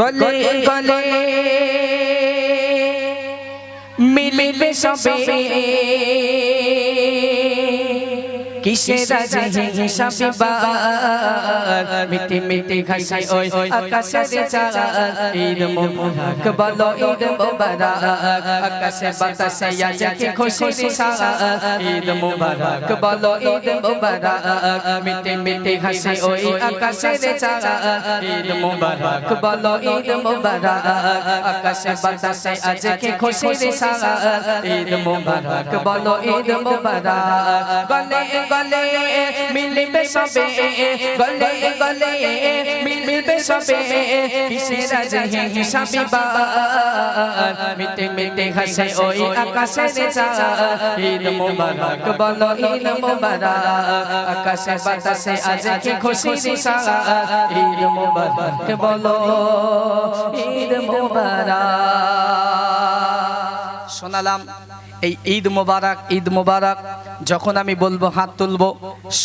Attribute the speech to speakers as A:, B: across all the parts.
A: গলে গলে মিলবে সবে। কিসের রাজে হিসাবে বার মিটি মিটি খাইছে ওই আকাশের চাঁদ। ঈদ মোবারক বলো ঈদ মোবারক। আকাশে বাতাসে আছে আজকে খুশির সাদ ঈদ মোবারক বলো ঈদ মোবারক। মিটি মিটি হাসে ওই আকাশের চাঁদ। ঈদ মোবারক বলো ঈদ মোবারক। আকাশে বাতাসে আছে আজকে খুশির সাদ ঈদ মোবারক বলো ঈদ মোবারক। গলে গলে, মিলবে সবে, গলে গলে, মিলবে সবে। কিসের রাজে হিসাবে বার মিটে মিটে হাসে ওই আকাশের চাঁদ। ঈদ মোবারক বলো, ঈদ মোবারক। আকাশে বাতাসে আজকে খুশির সাদ ঈদ মোবারক বলো, ঈদ মোবারক। শোনালাম এই ঈদ মোবারক ঈদ মোবারক, যখন আমি বলব হাত তুলবো,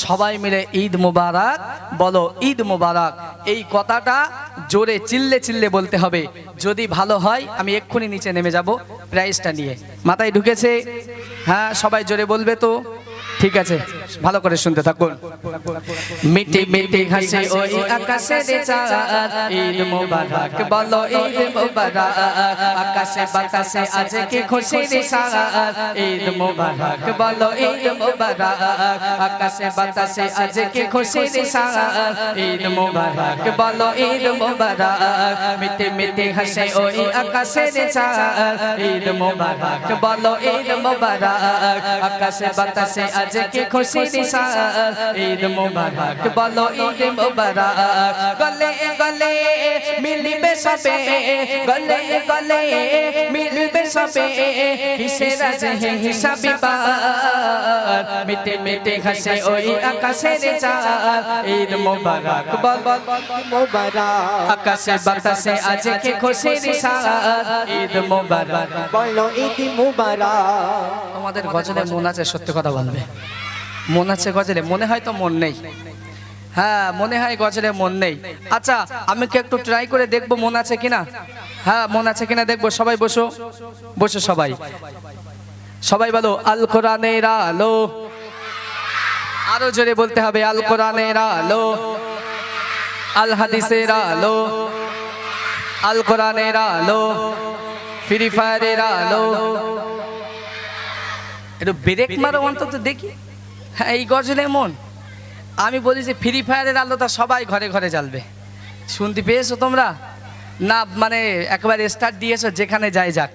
A: সবাই মিলে ঈদ মোবারক বলো, ঈদ মোবারক। এই কথাটা জোরে চিল্লে চিল্লে বলতে হবে। যদি ভালো হয়, আমি এক্ষুনি নিচে নেমে যাব প্রাইজটা নিয়ে। মাথায় ঢুকেছে? হ্যাঁ সবাই জোরে বলবে তো? ঠিক আছে, ভালো করে শুনতে থাকুন। মিটি মিটি হাসি ওই আকাশে রে চাঁদ, ঈদ মোবারক বলো, ঈদ মোবারক। আকাশে বাতাসে আজকে খুশি রে সাদ ঈদ মোবারক বলো, ঈদ মোবারক। আকাশে বাতাসে আজকে খুশি রে সাদ ঈদ মোবারক বলো, ঈদ মোবারক। মিটি মিটি হাসি ওই আকাশে রে চাঁদ, ঈদ মোবারক বলো, ঈদ মোবারক। আকাশে বাতাসে আজকে খুশি দিশা ঈদ মোবারক বলো ঈদ মোবারক গলে গলে মিলবে সবে গলে গলে মিলবে সবে কিসে রাজে হিসাবে বার মিটে মিটে হাসে ওই আকাশের চাঁদ ঈদ মোবারক বল
B: মোবারক
A: আকাশে বাতাসে আজকে খুশি দিশা ঈদ মোবারক
B: বলো ঈদ মুবারক
A: তোমাদের গজলে মন আছে সত্যি কথা বলবে মন আছে গজলে? মনে হয় তো মন নেই। হ্যাঁ মনে হয় গজলে মন নেই। আচ্ছা আমি কি একটু ট্রাই করে দেখব মন আছে কিনা? হ্যাঁ মন আছে কিনা দেখব। সবাই বসো। বসো সবাই। সবাই বলো, আল কোরআনের আলো। আরও জোরে বলতে হবে, আল কোরআনের আলো। আল হাদিসের আলো। আল কোরআনের আলো। ফ্রি ফায়ারের আলো। একটু ব্রেক মারো অন্তত দেখি। হ্যাঁ এই গজলে এমন। আমি বলি যে ফ্রি ফায়ারের আলোটা সবাই ঘরে ঘরে জ্বালবে। শুনতে পেয়েছ তোমরা? না মানে একবার স্টার্ট দিয়েছ, যেখানে যাই যাক।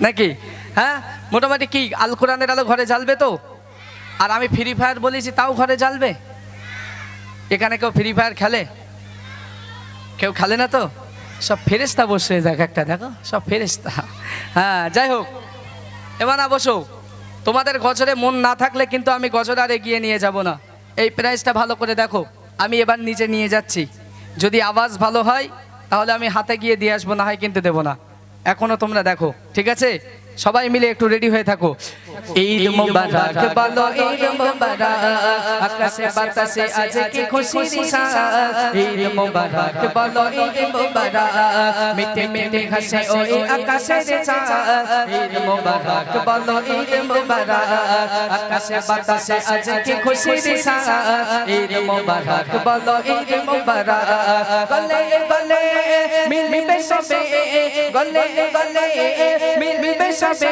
A: নাকি? হ্যাঁ? মোটামুটি কি, আল কোরআনের আলো ঘরে জ্বালবে তো? আর আমি ফ্রি ফায়ার বলেছি তাও ঘরে জ্বালবে? এখানে কেউ ফ্রি ফায়ার খেলে? কেউ খেলে না তো? সব ফেরেস্তা বসে দেখ একটা, দেখো? সব ফেরেস্তা হ্যাঁ যাই হোক। এবার না, বসো। তোমাদের গজরে মন না থাকলে কিন্তু আমি গজর আর এগিয়ে নিয়ে যাব না। এই প্রাইজটা ভালো করে দেখো, আমি এবার নিচে নিয়ে যাচ্ছি। যদি আওয়াজ ভালো হয়, তাহলে আমি হাতে গিয়ে দিয়ে আসব, না হয় কিন্তু দেবো না। এখনও তোমরা দেখো, ঠিক আছে? সবাই মিলে একটু রেডি হয়ে থাকো। ঈদ মোবারক বলো ঈদ মোবারক আকাশে বাতাসে আজকে খুশি দিশা ঈদ মোবারক বলো ঈদ মোবারক মিটে মিটে হাসে ওই আকাশে রে চাঁদ ঈদ মোবারক বলো ঈদ মোবারক আকাশে বাতাসে আজকে খুশি দিশা ঈদ মোবারক বলো ঈদ মোবারক গলে গলে মিলবে সবে। গলে গলে মিলবে সবে।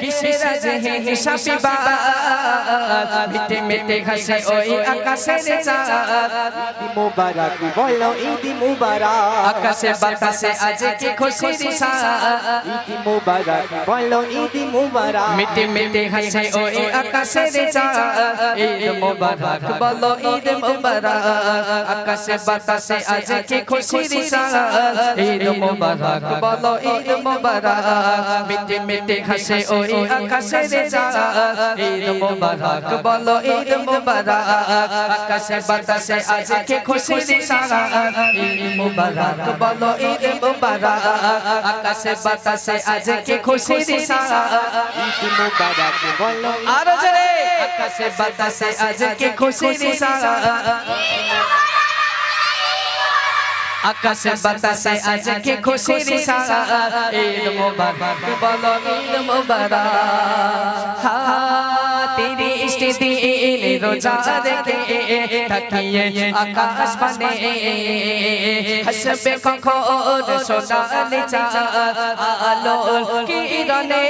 A: কিসের রাজে হিসাবে বার মিটে মিটে হাসে ওই আকাশের চাঁদ।
B: মুবারক বলো ঈদ মুবারক।
A: আকাশে বাতাসে আজকে খুশি দিশা
B: ঈদ মুবারক বলো ঈদ মুবারক।
A: মিটে মিটে হাসে ওই আকাশের চাঁদ ঈদ মোবারক বলো ঈদ মোবারক। আকাশে বাতাসে আজকে খুশি দিশা ঈদ। মোবারক। বলো ঈদ মোবারক মিটে মিটে হাসে ওই আকাশের ঈদ মোবারক বলো ঈদ মোবারক আকাশে বাতাসে আজকে খুশি দিশা। ঈদ মোবারক বলো ঈদ মোবারক আকাশে বাতাসে আজকে খুশি দিশা।
B: ঈদ মুবারক বলো
A: আরও জোরে আকাশে বাতাসে আজকে খুশি দিশা। আকাশে বাতাসে আজকে খুশির সারা ঈদ মোবারক। বলো ঈদ মোবারক। হা তেরি স্মৃতি এলে রোজা রেখে তাকিয়ে আকাশ পানে। হাসবে কখন সোনালি চাঁদ আলো কিরণে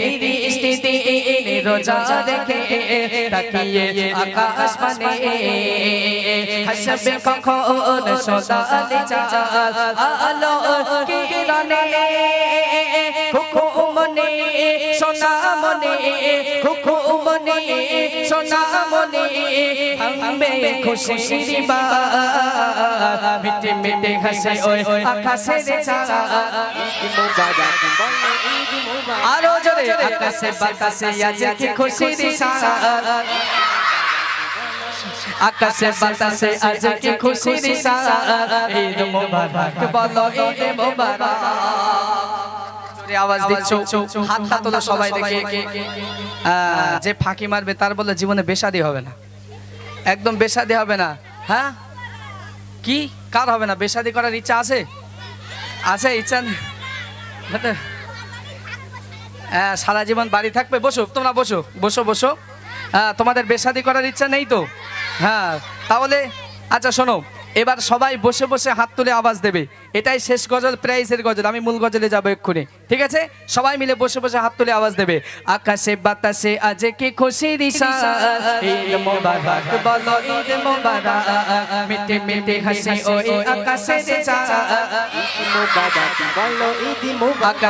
A: তেরি স্মৃতি এলে রোজা রেখে তাকিয়ে আকাশ পানে হাসবে কখন সোনালি চাঁদ আলো কিরণে খুকু মনে সোনা মনে খুকু মনে সোনা মনে। ভাঙবে খুশির বা মিটে মিটে হাসে ওই আকাশের চাঁদ
B: ঈদ মুবারক বলো
A: আরও জোরে আকাশে বাতাসে আজকে খুশির সারা আকাশে বাতাসে আজকে খুশির সারা ঈদ মোবারক বলো ঈদ মোবারক। জোরে আওয়াজ দিচ্ছ? হাতটা তোলো সবাই দেখে যে ফাঁকি মারবে তার বলে জীবনে বেশাদি হবে না। একদম বেশাদি হবে না। হ্যাঁ? কি? কার হবে না? বেশাদি করার ইচ্ছা আছে? আছে ইচ্ছা সারা জীবন বাড়ি থাকবে। বসো, তোমরা বসো বসো বসো। হ্যাঁ তোমাদের বেশাদি করার ইচ্ছা নেই তো? হ্যাঁ তাহলে আচ্ছা শোনো, এবার সবাই বসে বসে হাত তুলে আওয়াজ দেবে। এটাই শেষ গজল, প্রাইজের গজল। আমি মূল গজলে যাব এক্ষুনি। ঠিক আছে? সবাই মিলে বসে বসে হাত তুলে আওয়াজ দেবে। আকাশে বাতাসে আজ কি হাসি ওই আকাশে বাতাসে কি
B: মুবারক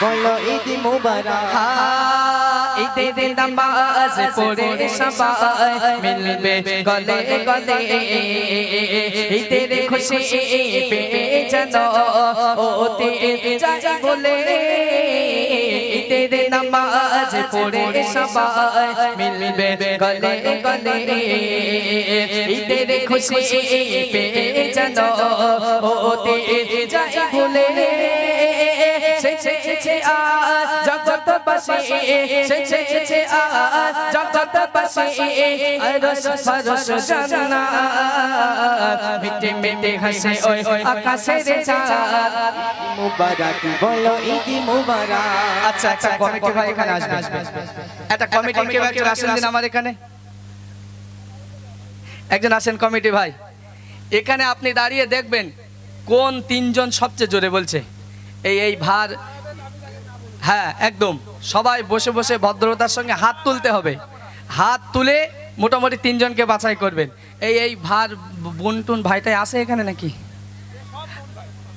B: বলো ঈদ মুবারক।
A: ঈদের নামাজ পড়ে সবাই মিলবে গলে গলে। ঈদের খুশি পেয়ে যেন ওতে যাই বলে। ঈদের নামাজ পড়ে সবাই মিলবে গলে গলে। ঈদের খুশি পেয়ে যেন ওতে যাই বলে। সেছে আজ জগৎবাসী সেছে আজ জগৎবাসী রস ফরস জান্নাত মিটে মিটে হাসে ওই আকাশের চাঁদ।
B: মুবারক বলো ঈদ মুবারক।
A: আচ্ছা একটা কমিটি ভাই এখানে আসবে। একটা কমিটি কেউ একজন আসেন দিন আমার এখানে? একজন আসেন কমিটি ভাই। এখানে আপনি দাঁড়িয়ে দেখবেন কোন তিনজন সবচেয়ে জোরে বলছে। এই এই ভার। হ্যাঁ একদম। সবাই বসে বসে ভদ্রতার সঙ্গে হাত তুলতে হবে। হাত তুলে মোটামুটি তিনজনকে বাছাই করবেন। এই এই ভার বন্টুন ভাইটাই আসে এখানে নাকি?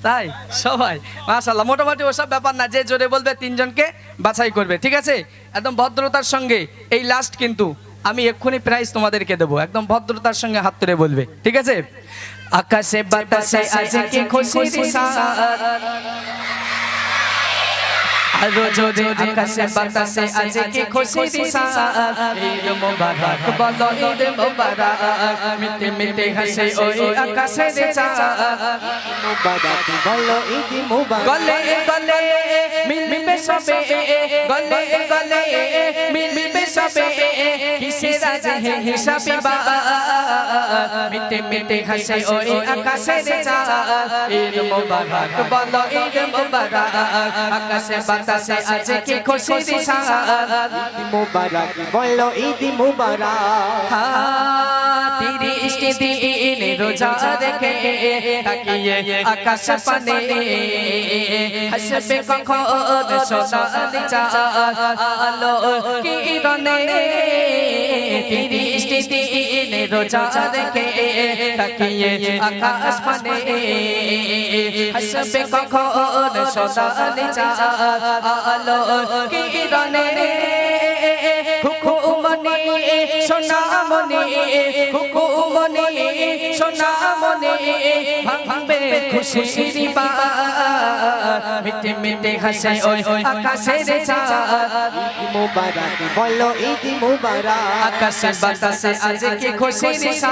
A: তাই? সবাই মাশাল্লাহ মোটামুটি ওসব ব্যাপার না, যে জোরে বলবে তিনজনকে বাছাই করবে, ঠিক আছে? একদম ভদ্রতার সঙ্গে, এই লাস্ট কিন্তু আমি এক্ষুনি প্রাইজ তোমাদেরকে দেবো। একদম ভদ্রতার সঙ্গে হাত তুলে বলবে, ঠিক আছে? আকাশে বাতাসে আজকে খুশির সাথ আকাশে বাতাসে আজকে খুশির সাথ ঈদ মোবারক বলো ঈদ মোবারক। মিটে মিটে হাসে ওই আকাশের চাঁদ
B: মুবারক বলো ঈদ মুবারক।
A: গলে গলে মিলবে সবে। গলে গলে মিলবে সবে। কিসের রাজ হে হিসাবে বা মিটে মিটে হাসে ওই আকাশের চাঁদ ঈদ মোবারক বলো ঈদ মোবারক। আকাশে বাতাসে কি
B: মুবারক বলো ঈদ মুবারক
A: তেরি স্মৃতি রোজা রেখে তাকিয়ে আকাশ পানে হাসবে কখন সোনালি চাঁদ আলো কিরণে তেরি স্মৃতি এলে রোজা রেখে তাকিয়ে আকাশ মানে হাসবে কখন সোনালি চাঁদ আলো কিরণে খুকু মনে সোনা মনে খুকু মনে সোনা মনে ভাঙবে খুশির বা মিটে মিটে হাসে ওই আকাশের চাঁদ।
B: মুবারক বলো ঈদ মুবারক।
A: আকাশে বাতাসে আজকে খুশির
B: ঈদ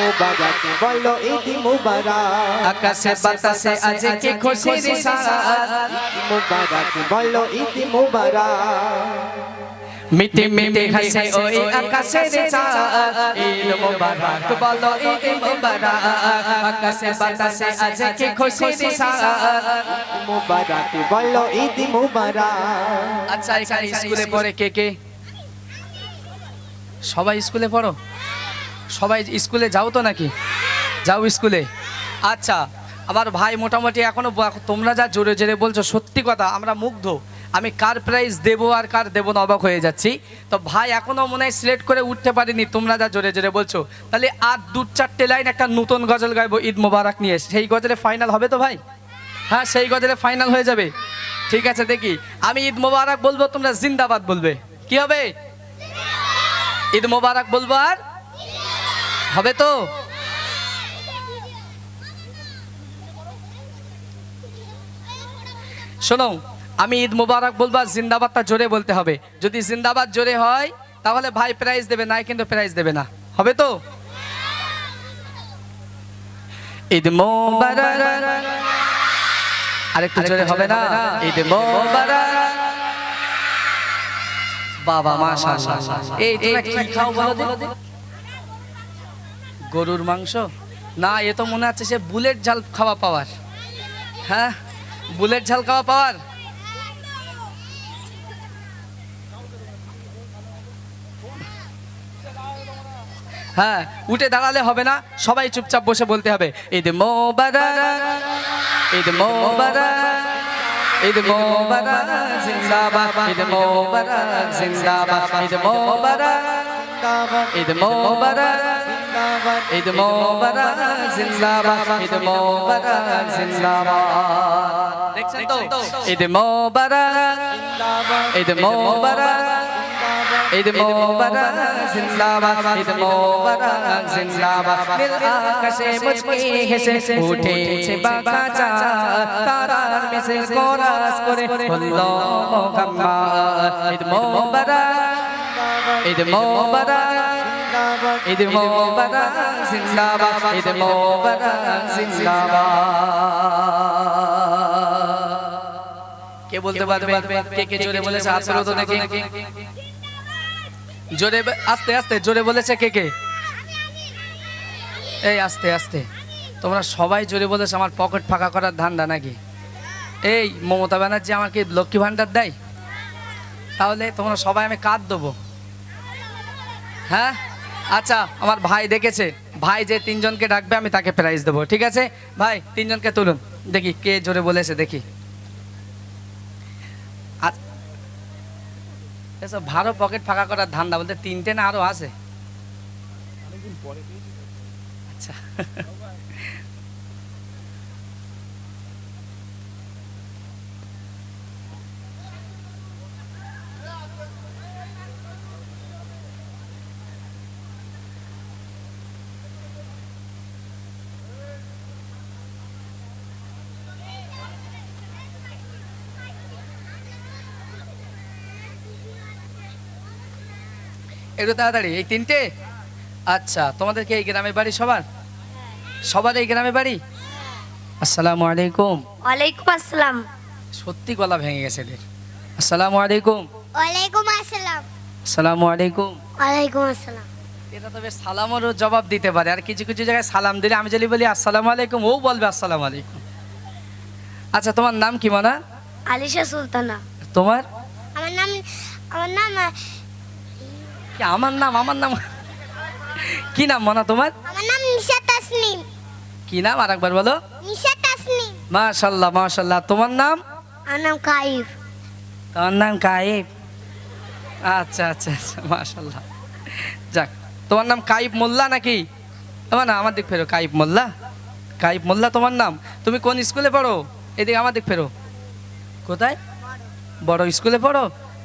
B: মুবারক বলো ঈদ মুবারক।
A: আকাশে বাতাসে আজকে খুশির
B: ঈদ মুবারক বলো ঈদ মুবারক।
A: মিটে মিটে হাসে ওই আকাশের চাঁদ ঈদ মোবারক। বলো ঈদ মোবারক। আকাশে বাতাসে কি
B: মুবারক। বলো ঈদ মুবারক।
A: আচ্ছা এখানে স্কুলে পড়ে কে কে? সবাই স্কুলে পড়ো? সবাই স্কুলে যাও তো নাকি? যাও স্কুলে। আচ্ছা আমার ভাই মোটামুটি এখনও তোমরা যা জোরে জোরে বলছো সত্যি কথা আমরা মুগ্ধ। আমি কার প্রাইজ দেবো আর কার দেবো না অবাক হয়ে যাচ্ছি। তো ভাই এখনও মনে হয় সিলেক্ট করে উঠতে পারিনি, তোমরা যা জোরে জোরে বলছো। তাহলে আর দু চারটে লাইন একটা নতুন গজল গাইবো, ঈদ মোবারক নিয়ে। সেই গজলে ফাইনাল হবে তো ভাই? হ্যাঁ সেই গজলে ফাইনাল হয়ে যাবে। ঠিক আছে, দেখি। আমি ঈদ মোবারক বলব, তোমরা জিন্দাবাদ বলবে। কি হবে? ঈদ মোবারক বলব আর? হবে তো? শোনো আমি ঈদ মোবারক বলব, জিন্দাবাদটা জোরে বলতে হবে। যদি জিন্দাবাদ জোরে হয়, তাহলে ভাই প্রাইজ দেবে না কিন্তু প্রাইজ দেবে না। হবে তো? ঈদ মোবারক। আরেকটু জোরে হবে না? ঈদ মোবারক। বাবা, মাশাআল্লাহ। এই কি খাও বলো? গরুর মাংস? না, এ তো মনে হচ্ছে সে বুলেট ঝাল খাওয়া পাওয়ার। হ্যাঁ? বুলেট ঝাল খাওয়া পাওয়ার? হ্যাঁ উঠে দাঁড়ালে হবে না সবাই চুপচাপ বসে বলতে হবে ঈদ মোবারক ঈদ মোবারক ঈদ মোবারক জিন্দাবাদ ঈদ মোবারক জিন্দাবাদ ঈদ মোবারক ঈদ মোবারক ঈদ মোবারক জিন্দাবাদ ঈদ মোবারক জিন্দাবাদ। দেখছেন তো? ঈদ মোবারক ঈদ মোবারক ঈদ মোবারক জিন্দাবাদ ঈদ মোবারক জিন্দাবাদ। নীল আকাশে মুচকি হেসে উঠেছে বাঁকা চাঁদ তারার মিশে কোরাস করে বলল মোহাম্মদ ঈদ মোবারক ঈদ মোবারক ঈদ মোবারক জিন্দাবাদ ঈদ মোবারক জিন্দাবাদ। কে বলতে পারবে? কে কে জোরে বলেছে? আসলে তো দেখি। জোরে আস্তে আস্তে, জোরে বলেছে কে কে? এই আস্তে আস্তে। তোমরা সবাই জোরে বলেছ আমার পকেট ফাঁকা করার ধান্দা নাকি? এই, মমতা ব্যানার্জি আমাকে লক্ষ্মী ভাণ্ডার দেয়? তাহলে তোমরা সবাই আমি কাঁদ দেবো। হ্যাঁ? আচ্ছা আমার ভাই দেখেছে। ভাই যে তিনজনকে ডাকবে, আমি তাকে প্রাইজ দেবো। ঠিক আছে? ভাই, তিনজনকে তুলুন। দেখি কে জোরে বলেছে, দেখি। এসব ভালো পকেট ফাঁকা করার ধান্দা বলতে তিনটে না আরও আছে? আচ্ছা। একটু তাড়াতাড়ি এই তিনটে? আচ্ছা তোমাদেরকে এই গ্রামে বাড়ি সবার? সবার এই গ্রামে বাড়ি? আসসালামু আলাইকুম।
C: ওয়ালাইকুম আসসালাম।
A: সত্যি গলা ভেঙে গেছে এদের আসসালামু আলাইকুম।
C: ওয়ালাইকুম আসসালাম।
A: আসসালামু আলাইকুম।
C: ওয়ালাইকুম আসসালাম।
A: এটা তবে সালামেরও জবাব দিতে পারে। আর কিছু কিছু জায়গায় সালাম দিলে আমি যদি বলি আসসালামু আলাইকুম ও বলবে আসসালামু আলাইকুম। আচ্ছা তোমার নাম কি মানা?
C: আলিশা সুলতানা।
A: তোমার?
C: আমার নাম আমার নাম
A: কি আমার নাম আমার নাম? কি নাম মানা তোমার?
C: আমার নাম নিশা তাসনিম।
A: কি নাম? আর একবার বলো।
C: নিশা তাসনিম।
A: মাশাল্লাহ তোমার নাম?
C: আমার নাম কাইফ।
A: তোমার নাম কাইব আচ্ছা আচ্ছা আচ্ছা মাশাল্লাহ। যাক তোমার নাম কাইব মোল্লা নাকি? তোমার না আমার দিক ফেরো কাইব মোল্লা। কাইব মোল্লা তোমার নাম? তুমি কোন স্কুলে পড়ো? এদিকে আমার দিক ফেরো। কোথায়? বড় স্কুলে পড়ো?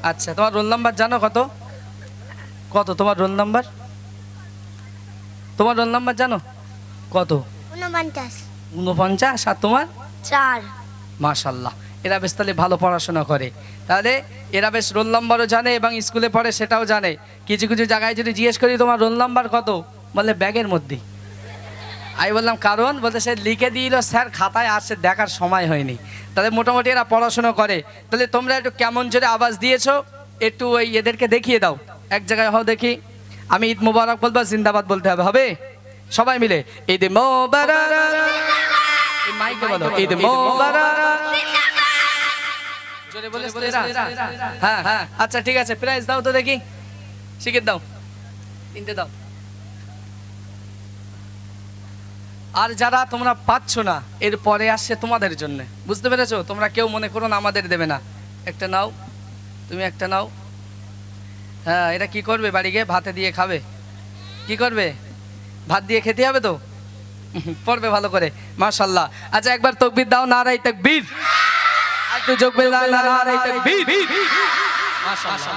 A: আচ্ছা তোমার রোল নাম্বার জানো কত? কত? তোমার রোল নাম্বার তোমার রোল নাম্বার জানো? কত?
C: উনপঞ্চাশ
A: উনপঞ্চাশ আর তোমার?
C: চার।
A: মাশাল্লাহ। এরা বেশ তাহলে ভালো পড়াশোনা করে। তাহলে এরা বেশ রোল নাম্বারও জানে এবং স্কুলে পড়ে সেটাও জানে। কিছু কিছু জায়গায় যদি জিজ্ঞেস করি তোমার রোল নাম্বার কত? বলে ব্যাগের মধ্যে আমি বললাম কারণ? বলতে সে লিখে দিল স্যার খাতায় আসছে দেখার সময় হয়নি। তাহলে মোটামুটি এরা পড়াশোনা করে। তাহলে তোমরা একটু কেমন জোরে আওয়াজ দিয়েছ? একটু ওই এদেরকে দেখিয়ে দাও। এক জায়গায়, হও দেখি। আমি ঈদ মোবারক বলব, জিন্দাবাদ বলতে হবে হবে? সবাই মিলে। ঈদ মোবারক। ঈদ হ্যাঁ হ্যাঁ। আচ্ছা ঠিক আছে প্রাইজ দাও তো দেখি। শিখিয়ে দাও। তিনটে দাও। আর যারা তোমরা পাচ্ছ না এর পরে আসছে তোমাদের জন্য। বুঝতে পেরেছ? তোমরা কেউ মনে করো না, আমাদের দেবে না। একটা নাও। তুমি একটা নাও। হ্যাঁ এটা কি করবে? বাড়ি গিয়ে ভাতে দিয়ে খাবে। কি করবে? ভাত দিয়ে খেতে হবে তো? পড়বে ভালো করে। মাশাল্লাহ আচ্ছা একবার তকবির দাও নারাই তকবির। আর একটু যোগ দাও নারাই তকবীর। মাশাআল্লাহ।